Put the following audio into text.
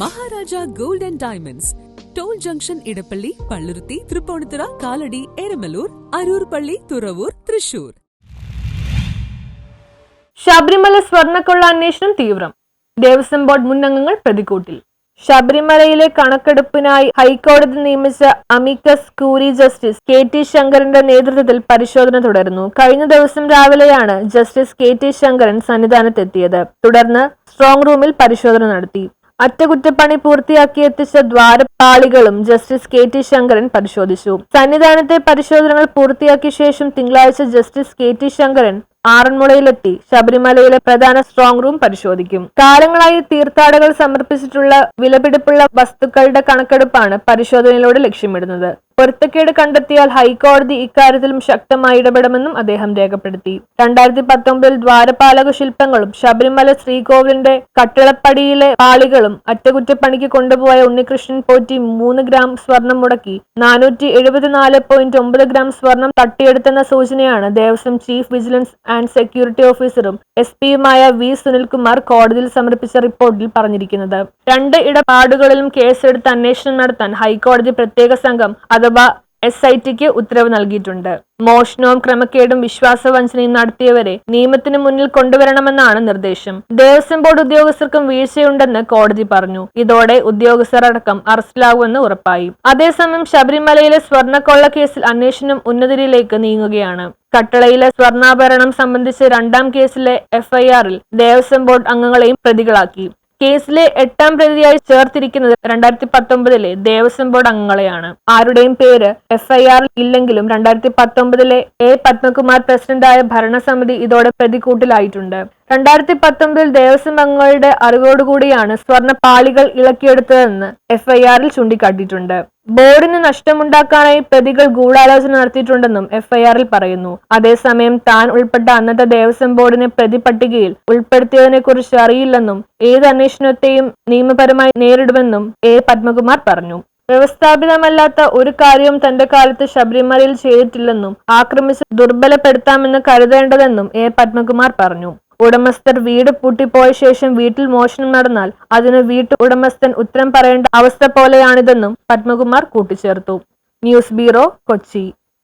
Maharaja gold and diamonds. Toll junction Edappally Palluruthy Tripunithura Kalady Eramalloor Aroor പള്ളി തുറവൂർ തൃശൂർ. ശബരിമല സ്വർണക്കൊള്ള അന്വേഷണം Theevram. Devaswom board മുൻ അംഗങ്ങൾ പ്രതിക്കൂട്ടിൽ ശബരിമലയിലെ കണക്കെടുപ്പിനായി ഹൈക്കോടതി നിയമിച്ച അമിക്കസ് കൂരി ജസ്റ്റിസ് കെ ടി ശങ്കരന്റെ നേതൃത്വത്തിൽ പരിശോധന തുടരുന്നു. കഴിഞ്ഞ ദിവസം രാവിലെയാണ് ജസ്റ്റിസ് കെ ടി ശങ്കരൻ സന്നിധാനത്തെത്തിയത്. തുടർന്ന് സ്ട്രോങ് റൂമിൽ പരിശോധന നടത്തി. അറ്റകുറ്റപ്പണി പൂർത്തിയാക്കിയെത്തിച്ച ദ്വാരപാളികളും ജസ്റ്റിസ് കെ ടി ശങ്കരൻ പരിശോധിച്ചു. സന്നിധാനത്തെ പരിശോധനകൾ പൂർത്തിയാക്കിയ ശേഷം തിങ്കളാഴ്ച ജസ്റ്റിസ് കെ ടി ശങ്കരൻ ആറന്മുളയിലെത്തി ശബരിമലയിലെ പ്രധാന സ്ട്രോങ് റൂം പരിശോധിക്കും. കാലങ്ങളായി തീർത്ഥാടകർ സമർപ്പിച്ചിട്ടുള്ള വിലപിടിപ്പുള്ള വസ്തുക്കളുടെ കണക്കെടുപ്പാണ് പരിശോധനയിലൂടെ ലക്ഷ്യമിടുന്നത്. പൊരുത്തക്കേട് കണ്ടെത്തിയാൽ ഹൈക്കോടതി ഇക്കാര്യത്തിലും ശക്തമായി ഇടപെടുമെന്നും അദ്ദേഹം രേഖപ്പെടുത്തി. രണ്ടായിരത്തി പത്തൊമ്പതിൽ ദ്വാരപാലക ശില്പങ്ങളും ശബരിമല ശ്രീകോവിലിന്റെ കട്ടിളപ്പടിയിലെ പാളികളും അറ്റകുറ്റപ്പണിക്ക് കൊണ്ടുപോയ ഉണ്ണികൃഷ്ണൻ പോറ്റി മൂന്ന് ഗ്രാം സ്വർണം മുടക്കി നാനൂറ്റി എഴുപത്തിനാല് പോയിന്റ് ഒമ്പത് ഗ്രാം സ്വർണം തട്ടിയെടുത്തെന്ന സൂചനയാണ് Devaswom chief vigilance and security ഓഫീസറും എസ് പിയുമായ വി സുനിൽകുമാർ കോടതിയിൽ സമർപ്പിച്ച റിപ്പോർട്ടിൽ പറഞ്ഞിരിക്കുന്നത്. രണ്ട് ഇടപാടുകളിലും കേസെടുത്ത് അന്വേഷണം നടത്താൻ ഹൈക്കോടതി പ്രത്യേക സംഘം അഥവാ എസ് ഐ ടിക്ക് ഉത്തരവ് നൽകിയിട്ടുണ്ട്. മോഷണവും ക്രമക്കേടും വിശ്വാസവഞ്ചനയും നടത്തിയവരെ നിയമത്തിന് മുന്നിൽ കൊണ്ടുവരണമെന്നാണ് നിർദ്ദേശം. ദേവസ്വം ബോർഡ് ഉദ്യോഗസ്ഥർക്കും വീഴ്ചയുണ്ടെന്ന് കോടതി പറഞ്ഞു. ഇതോടെ ഉദ്യോഗസ്ഥർ അടക്കം അറസ്റ്റിലാകുമെന്ന് ഉറപ്പായി. അതേസമയം ശബരിമലയിലെ സ്വർണക്കൊള്ള കേസിൽ അന്വേഷണം ഉന്നതിയിലേക്ക് നീങ്ങുകയാണ്. കട്ടളയിലെ സ്വർണാഭരണം സംബന്ധിച്ച് രണ്ടാം കേസിലെ എഫ്ഐആറിൽ ദേവസ്വം ബോർഡ് അംഗങ്ങളെയും പ്രതികളാക്കി. കേസിലെ എട്ടാം പ്രതിയായി ചേർത്തിരിക്കുന്നത് രണ്ടായിരത്തി പത്തൊമ്പതിലെ ദേവസ്വം ബോർഡ് അംഗങ്ങളെയാണ്. ആരുടെയും പേര് എഫ്ഐആറിൽ ഇല്ലെങ്കിലും രണ്ടായിരത്തി പത്തൊമ്പതിലെ എ പത്മകുമാർ പ്രസിഡന്റായ ഭരണസമിതി ഇതോടെ പ്രതികൂട്ടിലായിട്ടുണ്ട് രണ്ടായിരത്തി പത്തൊമ്പതിൽ ദേവസ്വം അംഗങ്ങളുടെ അറിവോടുകൂടിയാണ് സ്വർണ പാളികൾ ഇളക്കിയെടുത്തതെന്ന് എഫ്ഐആറിൽ ചൂണ്ടിക്കാട്ടിയിട്ടുണ്ട്. ബോർഡിന് നഷ്ടമുണ്ടാക്കാനായി പ്രതികൾ ഗൂഢാലോചന നടത്തിയിട്ടുണ്ടെന്നും എഫ്ഐആറിൽ പറയുന്നു. അതേസമയം താൻ ഉൾപ്പെട്ട അന്നത്തെ ദേവസ്വം ബോർഡിനെ പ്രതി പട്ടികയിൽ ഉൾപ്പെടുത്തിയതിനെ കുറിച്ച് അറിയില്ലെന്നും ഏത് അന്വേഷണത്തെയും നിയമപരമായി നേരിടുമെന്നും എ. പത്മകുമാർ പറഞ്ഞു. വ്യവസ്ഥാപിതമല്ലാത്ത ഒരു കാര്യവും തന്റെ കാലത്ത് ശബരിമലയിൽ ചെയ്തിട്ടില്ലെന്നും ആക്രമിച്ച് ദുർബലപ്പെടുത്താമെന്ന് കരുതേണ്ടതെന്നും എ. പത്മകുമാർ പറഞ്ഞു. ഉടമസ്ഥർ വീട് പൂട്ടിപ്പോയ ശേഷം വീട്ടിൽ മോഷണം നടന്നാൽ അതിന് വീട്ടു ഉടമസ്ഥൻ ഉത്തരം പറയേണ്ട അവസ്ഥ പോലെയാണിതെന്നും പത്മകുമാർ കൂട്ടിച്ചേർത്തു. News bureau Kochi.